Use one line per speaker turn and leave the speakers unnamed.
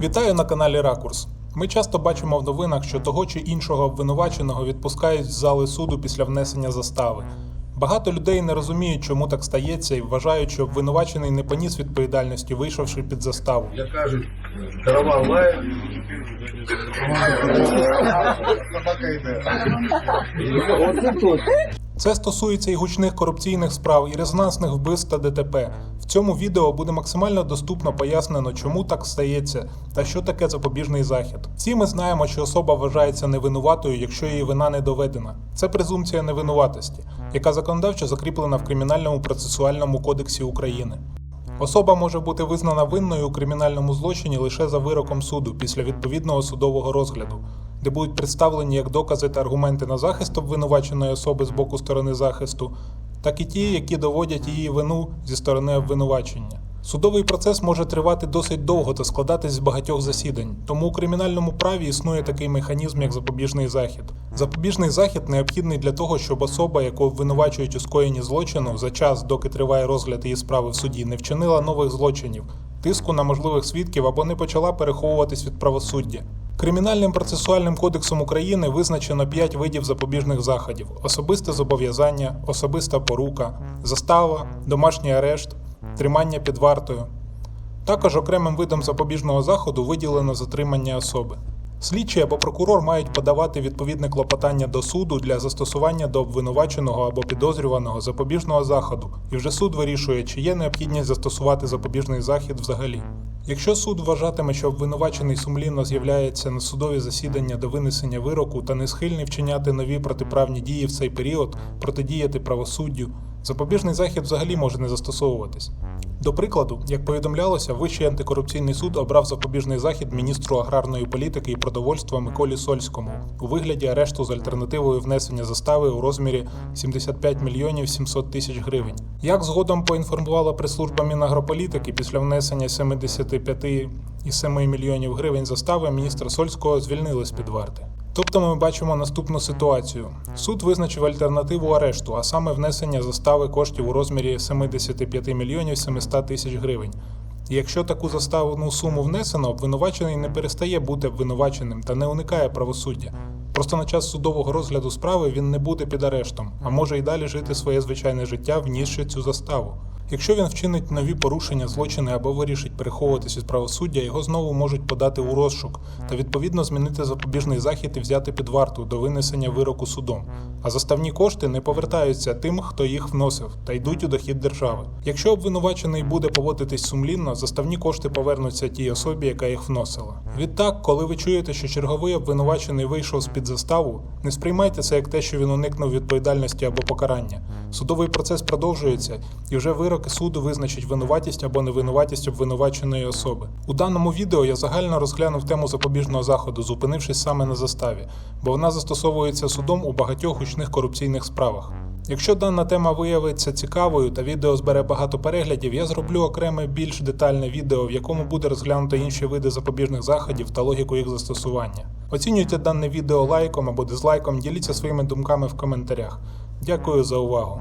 Вітаю на каналі Ракурс. Ми часто бачимо в новинах, що того чи іншого обвинуваченого відпускають з зали суду після внесення застави. Багато людей не розуміють, чому так стається, і вважають, що обвинувачений не поніс відповідальності, вийшовши під заставу.
Як кажуть, караван лає. Собака йде.
Це стосується і гучних корупційних справ, і резонансних вбивств та ДТП. В цьому відео буде максимально доступно пояснено, чому так стається та що таке запобіжний захід. Всі ми знаємо, що особа вважається невинуватою, якщо її вина не доведена. Це презумпція невинуватості, яка законодавчо закріплена в Кримінальному процесуальному кодексі України. Особа може бути визнана винною у кримінальному злочині лише за вироком суду після відповідного судового розгляду, де будуть представлені як докази та аргументи на захист обвинуваченої особи з боку сторони захисту, так і ті, які доводять її вину зі сторони обвинувачення. Судовий процес може тривати досить довго та складатись з багатьох засідань, тому у кримінальному праві існує такий механізм, як запобіжний захід. Запобіжний захід необхідний для того, щоб особа, яку обвинувачують у скоєнні злочину, за час, доки триває розгляд її справи в суді, не вчинила нових злочинів, тиску на можливих свідків або не почала переховуватись від правосуддя. Кримінальним процесуальним кодексом України визначено 5 видів запобіжних заходів: особисте зобов'язання, особиста порука, застава, домашній арешт, тримання під вартою. Також окремим видом запобіжного заходу виділено затримання особи. Слідчий або прокурор мають подавати відповідне клопотання до суду для застосування до обвинуваченого або підозрюваного запобіжного заходу, і вже суд вирішує, чи є необхідність застосувати запобіжний захід взагалі. Якщо суд вважатиме, що обвинувачений сумлінно з'являється на судові засідання до винесення вироку та не схильний вчиняти нові протиправні дії в цей період, протидіяти правосуддю, запобіжний захід взагалі може не застосовуватись. До прикладу, як повідомлялося, Вищий антикорупційний суд обрав запобіжний захід міністру аграрної політики і продовольства Миколі Сольському у вигляді арешту з альтернативою внесення застави у розмірі 75 мільйонів 700 тисяч гривень. Як згодом поінформувала прес-служба Мінагрополітики, після внесення 75,7 мільйонів гривень застави міністра Сольського звільнили з під варти. Тобто ми бачимо наступну ситуацію. Суд визначив альтернативу арешту, а саме внесення застави коштів у розмірі 75 мільйонів 700 тисяч гривень. Якщо таку заставну суму внесено, обвинувачений не перестає бути обвинуваченим та не уникає правосуддя. Просто на час судового розгляду справи він не буде під арештом, а може й далі жити своє звичайне життя, внісши цю заставу. Якщо він вчинить нові порушення, злочини або вирішить переховуватись від правосуддя, його знову можуть подати у розшук та відповідно змінити запобіжний захід і взяти під варту до винесення вироку судом. А заставні кошти не повертаються тим, хто їх вносив, та йдуть у дохід держави. Якщо обвинувачений буде поводитись сумлінно, заставні кошти повернуться тій особі, яка їх вносила. Відтак, коли ви чуєте, що черговий обвинувачений вийшов з під заставу, не сприймайте це як те, що він уникнув відповідальності або покарання. Судовий процес продовжується, і вже вироки суду визначить винуватість або невинуватість обвинуваченої особи. У даному відео я загально розглянув тему запобіжного заходу, зупинившись саме на заставі, бо вона застосовується судом у багатьох гучних корупційних справах. Якщо дана тема виявиться цікавою та відео збере багато переглядів, я зроблю окреме більш детальне відео, в якому буде розглянуто інші види запобіжних заходів та логіку їх застосування. Оцінюйте дане відео лайком або дизлайком, діліться своїми думками в коментарях. Дякую за увагу.